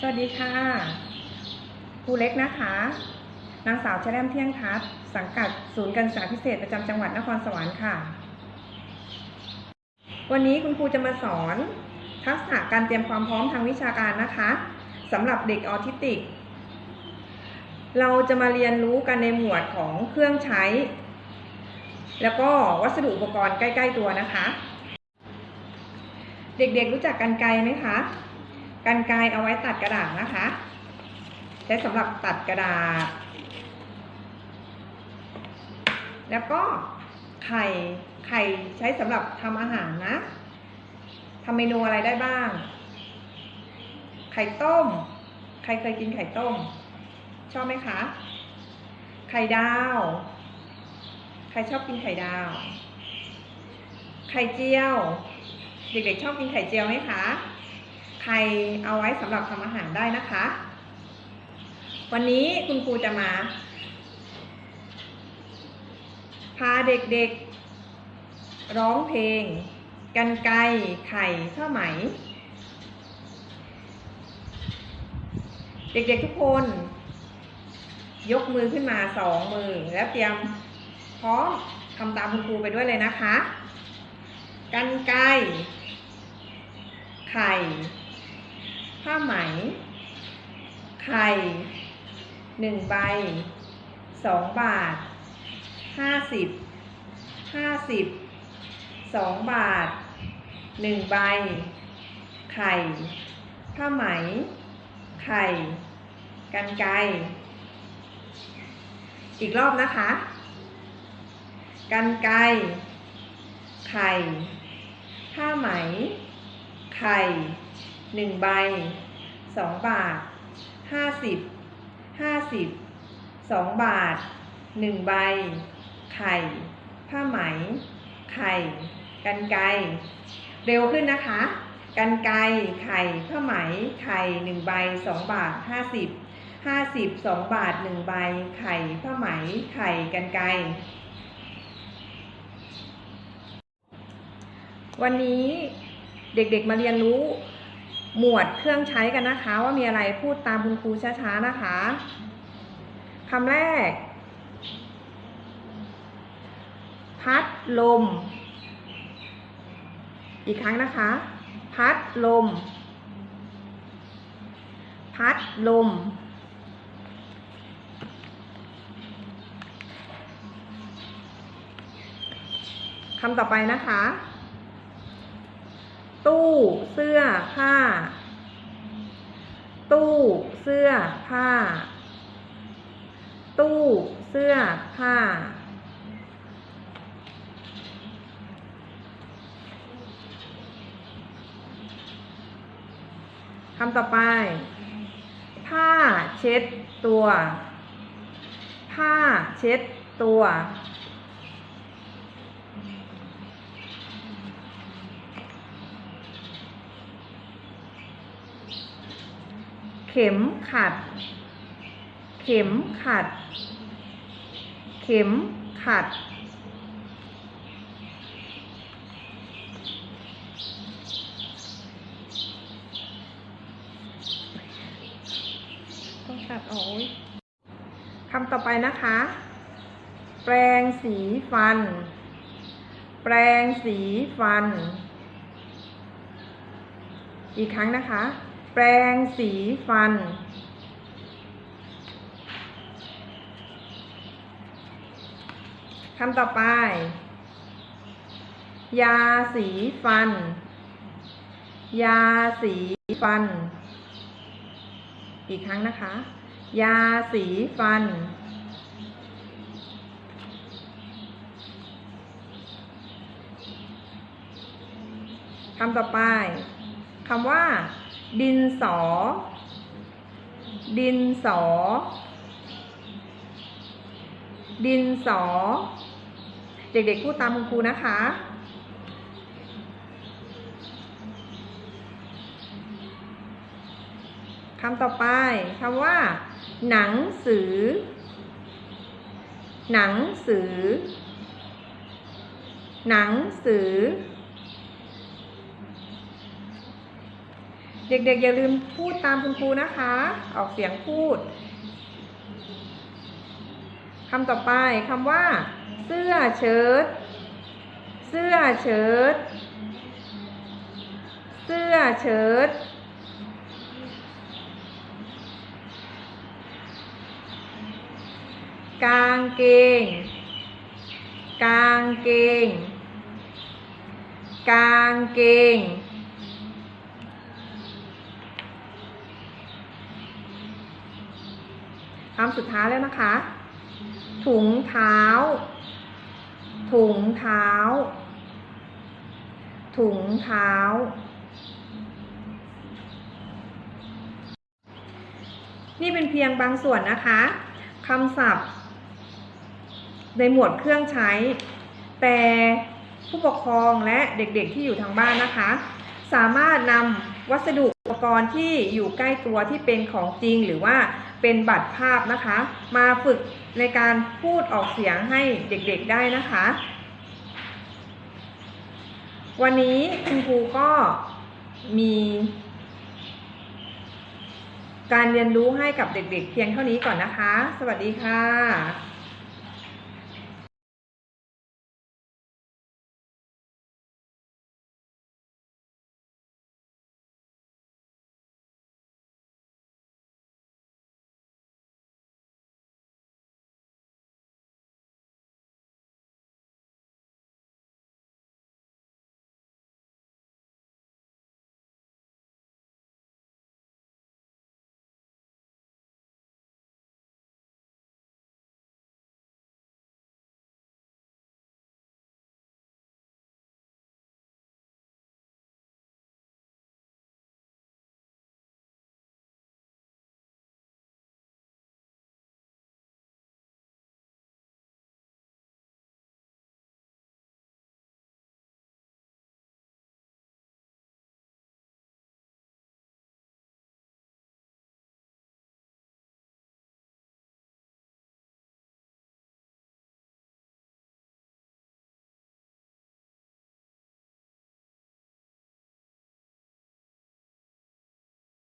สวัสดีค่ะครูเล็กนะคะ นางสาวชแลมเที่ยงทัศสังกัดศูนย์การศึกษาพิเศษประจำจังหวัดนครสวรรค์ค่ะ วันนี้คุณครูจะมาสอนทักษะการเตรียมความพร้อมทางวิชาการนะคะสำหรับเด็กออทิสติก เราจะมาเรียนรู้กันในหมวดของเครื่องใช้ แล้วก็วัสดุอุปกรณ์ใกล้ ๆ ตัวนะคะ เด็กๆรู้จักกันไกรไหมคะ กันไกรเอาไว้ตัดกระดาษนะคะ ใช้สำหรับตัดกระดาษ แล้วก็ไข่ไข่ใช้สำหรับทำอาหารนะทำเมนูอะไรได้บ้าง ไข่ต้ม ใครเคยกินไข่ต้ม ชอบไหมคะ ไข่ดาว ใครชอบกินไข่ดาว ไข่เจียว เด็กๆชอบกินไข่เจียวไหมคะ ใครเอาไว้สำหรับทำอาหารได้นะคะ วันนี้คุณครูจะมา พาเด็กๆ ร้องเพลง กันไกรไข่ผ้าไหม เด็กๆทุกคน ยกมือขึ้นมาสองมือ แล้วเตรียมพร้อมทำตามคุณครูไปด้วยเลยนะคะ กันไกรไข่ ผ้าไหม ไข่หนึ่งใบสองบาทห้าสิบห้าสิบสองบาทหนึ่งใบ ไข่ ผ้าไหม ไข่ กันไกอีกรอบนะคะ กันไกไข่ ผ้าไหม ไข่ หนึ่งใบสองบาทห้าสิบห้าสิบสองบาทหนึ่งใบ ไข่ ผ้าไหม ไข่ กันไกเร็วขึ้นนะคะ กันไกไข่ ผ้าไหม ไข่หนึ่งใบสองบาทห้าสิบห้าสิบสองบาทหนึ่งใบ ไข่ ผ้าไหม ไข่กันไกวันนี้เด็กๆมาเรียนรู้ หมวดเครื่องใช้กันนะคะ ว่ามีอะไรพูดตามคุณครูช้าๆนะคะคำแรก พัดลม อีกครั้งนะคะ พัดลม พัดลม คำต่อไปนะคะ ตู้เสื้อผ้า ตู้เสื้อผ้า ตู้เสื้อผ้า คำต่อไป ผ้าเช็ดตัว ผ้าเช็ดตัว ข็มขัด เข็มขัด เข็มขัด ต้องตัดออกคำต่อไปนะคะ แปรงสีฟัน แปรงสีฟัน อีกครั้งนะคะ แปรงสีฟัน คำต่อไป ยาสีฟัน ยาสีฟัน อีกครั้งนะคะ ยาสีฟันคำต่อไป คำว่า ดินสอ ดินสอ ดินสอ เด็กๆพูดตามคุณครูนะคะ คำต่อไปคำว่า หนังสือ หนังสือ หนังสือ เด็กๆอย่าลืมพูดตามคุณครูนะคะ ออกเสียงพูดคำต่อไปคำว่า เสื้อเชิ้ตเสื้อเชิ้ตเสื้อเชิ้ตกางเกง กางเกง กางเกง คำสุดท้ายแล้วนะคะ ถุงเท้า ถุงเท้า ถุงเท้า นี่เป็นเพียงบางส่วนนะคะคำศัพท์ ในหมวดเครื่องใช้ แต่ผู้ปกครองและเด็กๆที่อยู่ทางบ้านนะคะ สามารถนำวัสดุอุปกรณ์ที่อยู่ใกล้ตัวที่เป็นของจริงหรือว่า เป็นบัตรภาพนะคะ มาฝึกในการพูดออกเสียงให้เด็กๆได้นะคะ วันนี้คุณครูก็มี การเรียนรู้ให้กับเด็กๆ เพียงเท่านี้ก่อนนะคะ สวัสดีค่ะ